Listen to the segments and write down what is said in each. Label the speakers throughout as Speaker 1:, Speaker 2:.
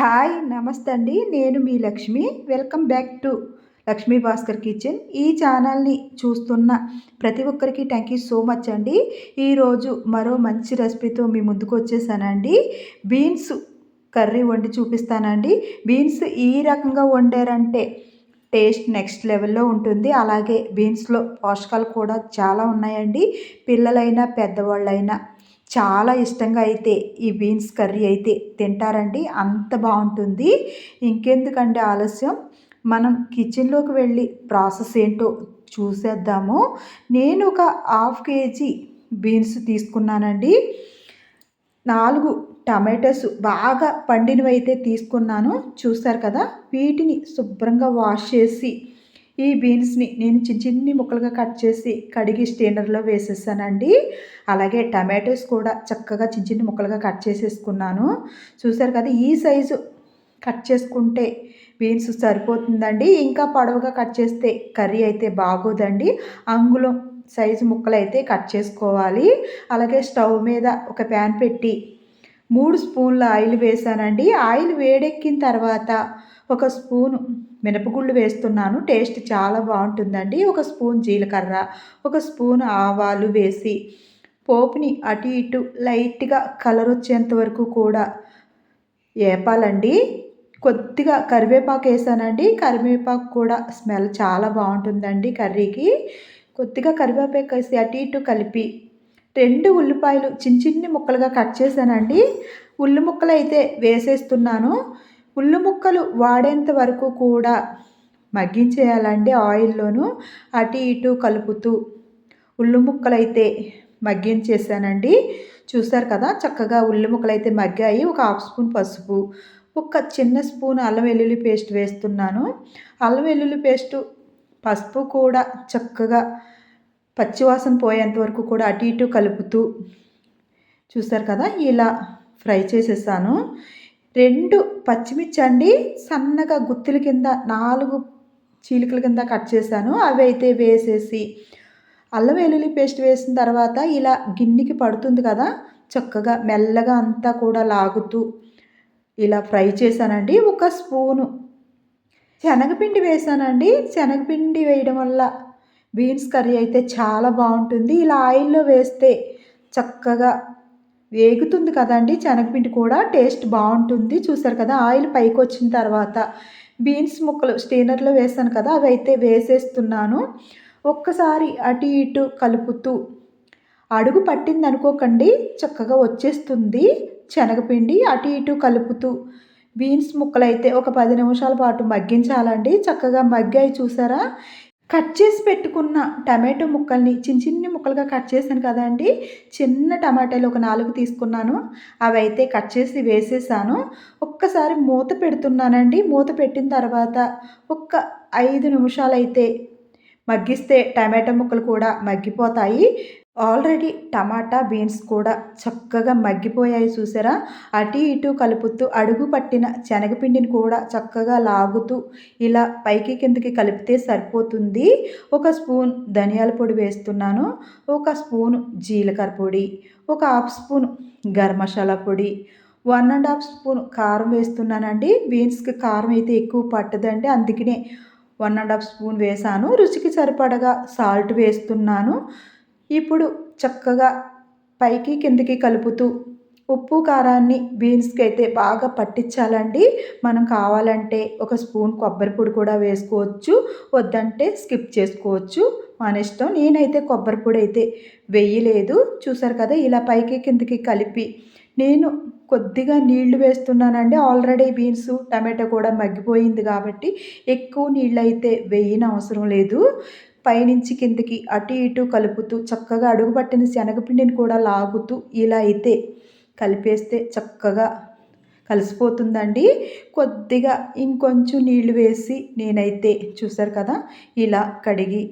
Speaker 1: Hi నమస్తే అండి. నేను మీ Lakshmi. Welcome back to Lakshmi Bhaskar kitchen. ఈ ఛానల్ని చూస్తున్న ప్రతి ఒక్కరికి థ్యాంక్ యూ సో మచ్ అండి. ఈరోజు మరో మంచి రెసిపీతో మీ ముందుకు వచ్చేసానండి. బీన్స్ కర్రీ వండి చూపిస్తానండి. బీన్స్ ఈ రకంగా వండారంటే టేస్ట్ నెక్స్ట్ లెవెల్లో ఉంటుంది. అలాగే బీన్స్లో పోషకాలు కూడా చాలా ఉన్నాయండి. పిల్లలైనా పెద్దవాళ్ళైనా చాలా ఇష్టంగా అయితే ఈ బీన్స్ కర్రీ అయితే తింటారండి. అంత బాగుంటుంది. ఇంకెందుకంటే ఆలస్యం? మనం కిచెన్లోకి వెళ్ళి ప్రాసెస్ ఏంటో చూసేద్దాము. నేను ఒక హాఫ్ కేజీ బీన్స్ తీసుకున్నానండి. నాలుగు టమాటోస్ బాగా పండినవి అయితే తీసుకున్నాను. చూస్తారు కదా? వీటిని శుభ్రంగా వాష్ చేసి ఈ బీన్స్ని నేను చిన్న చిన్ని ముక్కలుగా కట్ చేసి కడిగి స్టేనర్లో వేసేసానండి. అలాగే టమాటోస్ కూడా చక్కగా చిన్న చిన్న ముక్కలుగా కట్ చేసేసుకున్నాను. చూసారు కదా ఈ సైజు కట్ చేసుకుంటే బీన్స్ సరిపోతుందండి. ఇంకా పొడవుగా కట్ చేస్తే కర్రీ అయితే బాగోదండి. అంగుళం సైజు ముక్కలు అయితే కట్ చేసుకోవాలి. అలాగే స్టవ్ మీద ఒక ప్యాన్ పెట్టి మూడు స్పూన్ల ఆయిల్ వేసానండి. ఆయిల్ వేడెక్కిన తర్వాత ఒక స్పూను మినపగుళ్ళు వేస్తున్నాను. టేస్ట్ చాలా బాగుంటుందండి. ఒక స్పూన్ జీలకర్ర ఒక స్పూన్ ఆవాలు వేసి పోపుని అటు ఇటు లైట్గా కలర్ వచ్చేంత వరకు కూడా వేపాలండి కొద్దిగా కరివేపాకు వేసానండి. కరివేపాకు కూడా స్మెల్ చాలా బాగుంటుందండి కర్రీకి. కొద్దిగా కరివేపాకు వేసి అటు ఇటు కలిపి రెండు ఉల్లిపాయలు చిన్న చిన్ని ముక్కలుగా కట్ చేశానండి. ఉల్లి ముక్కలు అయితే వేసేస్తున్నాను. ఉల్లి ముక్కలు వాడేంత వరకు కూడా మగ్గించేయాలండి ఆయిల్లోనూ అటు ఇటు కలుపుతూ ఉల్లు ముక్కలైతే మగ్గించేసానండి. చూసారు కదా చక్కగా ఉల్లి ముక్కలైతే అయితే మగ్గాయి. ఒక హాఫ్ స్పూన్ పసుపు ఒక చిన్న స్పూన్ అల్లం వెల్లుల్లి పేస్ట్ వేస్తున్నాను. అల్లం వెల్లుల్లి పేస్టు పసుపు కూడా చక్కగా పచ్చివాసన పోయేంత వరకు కూడా అటు ఇటు కలుపుతూ చూసారు కదా ఇలా ఫ్రై చేసేసాను. రెండు పచ్చిమిర్చి అండి సన్నగా గుత్తుల కింద నాలుగు చీలికల కింద కట్ చేశాను. అవి అయితే వేసేసి అల్లం వెల్లుల్లి పేస్ట్ వేసిన తర్వాత ఇలా గిన్నెకి పడుతుంది కదా చక్కగా మెల్లగా అంతా కూడా లాగుతూ ఇలా ఫ్రై చేశానండి. ఒక స్పూను శనగపిండి వేసానండి శనగపిండి వేయడం వల్ల బీన్స్ కర్రీ అయితే చాలా బాగుంటుంది. ఇలా ఆయిల్లో వేస్తే చక్కగా వేగుతుంది కదండి శనగపిండి కూడా టేస్ట్ బాగుంటుంది. చూసారు కదా ఆయిల్ పైకి వచ్చిన తర్వాత బీన్స్ ముక్కలు స్టీనర్లో వేసాను కదా అవి అయితే వేసేస్తున్నాను. ఒక్కసారి అటు ఇటు కలుపుతూ అడుగు పట్టింది అనుకోకండి చక్కగా వచ్చేస్తుంది శనగపిండి అటు ఇటు కలుపుతూ బీన్స్ ముక్కలు అయితే ఒక పది నిమిషాల పాటు మగ్గించాలండి. చక్కగా మగ్గాయి చూసారా? కట్ చేసి పెట్టుకున్న టమాటో ముక్కల్ని చిన్న చిన్న ముక్కలుగా కట్ చేశాను కదండి చిన్న టమాటాలు ఒక నాలుగు తీసుకున్నాను. అవి అయితే కట్ చేసి వేసేసాను. ఒక్కసారి మూత పెడుతున్నానండి. మూత పెట్టిన తర్వాత ఒక్క ఐదు నిమిషాలు అయితే మగ్గిస్తే టమాటా ముక్కలు కూడా మగ్గిపోతాయి. ఆల్రెడీ టమాటా బీన్స్ కూడా చక్కగా మగ్గిపోయాయి చూసారా? అటు ఇటు కలుపుతూ అడుగు పట్టిన శనగపిండిని కూడా చక్కగా లాగుతూ ఇలా పైకి కిందకి కలిపితే సరిపోతుంది. ఒక స్పూన్ ధనియాల పొడి వేస్తున్నాను. ఒక స్పూన్ జీలకర్ర పొడి. ఒక హాఫ్ స్పూన్ గరం మసాలా పొడి. వన్ అండ్ హాఫ్ స్పూన్ కారం వేస్తున్నానండి. బీన్స్కి కారం అయితే ఎక్కువ పట్టదండి. అందుకనే వన్ అండ్ హాఫ్ స్పూన్ వేసాను. రుచికి సరిపడగా సాల్ట్ వేస్తున్నాను. ఇప్పుడు చక్కగా పైకి కిందికి కలుపుతూ ఉప్పు కారాన్ని బీన్స్కి అయితే బాగా పట్టించాలండి. మనం కావాలంటే ఒక స్పూన్ కొబ్బరి పొడి కూడా వేసుకోవచ్చు. వద్దంటే స్కిప్ చేసుకోవచ్చు. మన ఇష్టం. నేనైతే కొబ్బరి పొడి అయితే వేయలేదు. చూసారు కదా ఇలా పైకి కిందికి కలిపి నేను కొద్దిగా నీళ్ళు వేస్తున్నానండి. ఆల్రెడీ బీన్స్ టమాటో కూడా మగ్గిపోయింది కాబట్టి ఎక్కువ నీళ్ళు అయితే వేయని అవసరం లేదు. పైనుంచి కిందకి అటు ఇటు కలుపుతూ చక్కగా అడుగుపట్టిన శనగపిండిని కూడా లాగుతూ ఇలా అయితే కలిపేస్తే చక్కగా కలిసిపోతుందండి. కొద్దిగా ఇంకొంచెం నీళ్ళు వేసి నేనైతే చూసారు కదా ఇలా కడిగి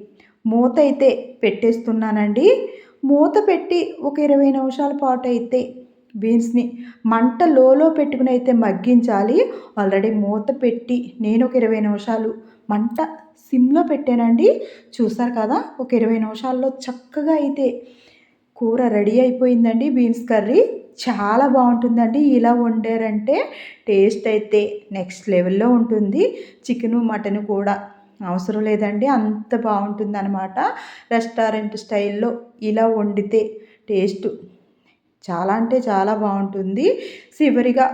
Speaker 1: మూత అయితే పెట్టేస్తున్నానండి. మూత పెట్టి ఒక ఇరవై నిమిషాల పాటు అయితే బీన్స్ని మంట లోలో పెట్టుకుని అయితే మగ్గించాలి. ఆల్రెడీ మూత పెట్టి నేను ఒక ఇరవై నిమిషాలు మంట సిమ్లో పెట్టానండి. చూసారు కదా ఒక ఇరవై నిమిషాల్లో చక్కగా అయితే కూర రెడీ అయిపోయిందండి బీన్స్ కర్రీ. చాలా బాగుంటుందండి ఇలా వండారంటే. టేస్ట్ అయితే నెక్స్ట్ లెవెల్లో ఉంటుంది. చికెను మటన్ కూడా అవసరం లేదండి అంత బాగుంటుంది అనమాట రెస్టారెంట్ స్టైల్లో ఇలా వండితే టేస్ట్ చాలా అంటే చాలా బాగుంటుంది. చివరిగా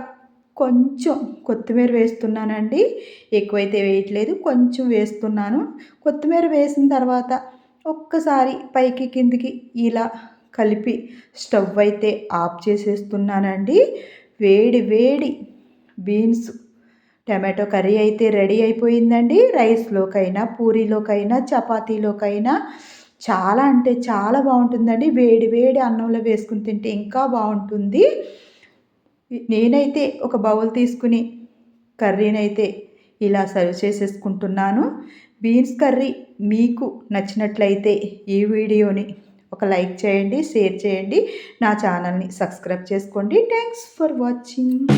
Speaker 1: కొంచెం కొత్తిమీర వేస్తున్నానండి. ఎక్కువైతే వేయట్లేదు కొంచెం వేస్తున్నాను. కొత్తిమీర వేసిన తర్వాత ఒక్కసారి పైకి కిందికి ఇలా కలిపి స్టవ్ అయితే ఆఫ్ చేసేస్తున్నానండి. వేడి వేడి బీన్స్ టమాటో కర్రీ అయితే రెడీ అయిపోయిందండి. రైస్లోకైనా పూరీలోకైనా చపాతీలోకైనా చాలా అంటే చాలా బాగుంటుందండి. వేడి వేడి అన్నంలో వేసుకుని తింటే ఇంకా బాగుంటుంది. నేనైతే ఒక బౌల్ తీసుకుని కర్రీనైతే ఇలా సర్వ్ చేసేసుకుంటున్నాను. బీన్స్ కర్రీ మీకు నచ్చినట్లయితే ఈ వీడియోని ఒక లైక్ చేయండి షేర్ చేయండి. నా ఛానల్ని సబ్స్క్రైబ్ చేసుకోండి. Thanks for watching.